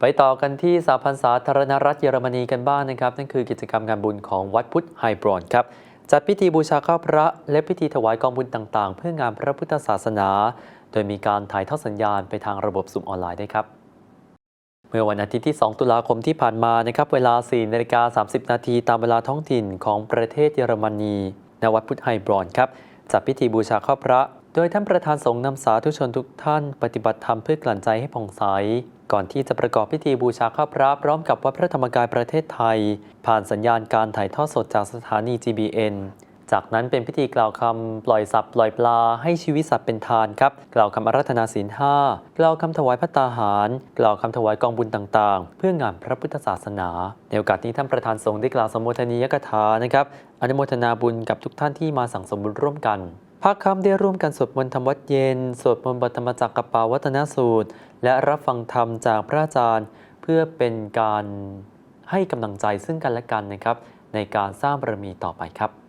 ไปต่อกันที่สหพันธ์สาธารณรัฐเยอรมนีกันบ้างนะครับ นั่นคือกิจกรรมงานบุญของวัดพุทธไฮบรอนครับ จัดพิธีบูชาข้าพระและพิธีถวายกองบุญต่างๆ เพื่องานพระพุทธศาสนา โดยมีการถ่ายทอดสัญญาณไปทางระบบซุมออนไลน์ด้วยครับ เมื่อวันอาทิตย์ที่ 2 ตุลาคมที่ผ่านมานะครับเวลา4นาฬิกา30 นาทีตามเวลาท้องถิ่นของประเทศเยอรมนีณวัดพุทธไฮบรอนครับจัดพิธีบูชาข้าพระ ดยท่านประธานสงฆ์นำสาธุชนทุกท่านปฏิบัติธรรมเพื่อกลั่นใจให้ผ่องใส ก่อนที่จะประกอบพิธีบูชาข้าพระพร้อมกับวัดพระธรรมกายประเทศไทย ผ่านสัญญาณการถ่ายทอดสดจากสถานี GBN จากนั้นเป็นพิธีกล่าวคำปล่อยสัตว์ปล่อยปลาให้ชีวิตสัตว์เป็นทานครับ กล่าวคำอารัธนาศีลห้ากล่าวคำถวายพระตาหาร กล่าวคำถวายกองบุญต่างๆ เพื่องานพระพุทธศาสนา ในโอกาสนี้ท่านประธานสงฆ์ได้กล่าวสมโภชนียกถานะครับอนุโมทนาบุญกับทุกท่านที่มาสั่งสมบุญร่วมกัน ภาคคำได้ร่วมกันสวดมนต์ธรรมวัดเย็น สวดมนต์บทธรรมจักรกับปาวัฒนสูตร และรับฟังธรรมจากพระอาจารย์ เพื่อเป็นการให้กำลังใจซึ่งกันและกันนะครับ ในการสร้างบารมีต่อไปครับ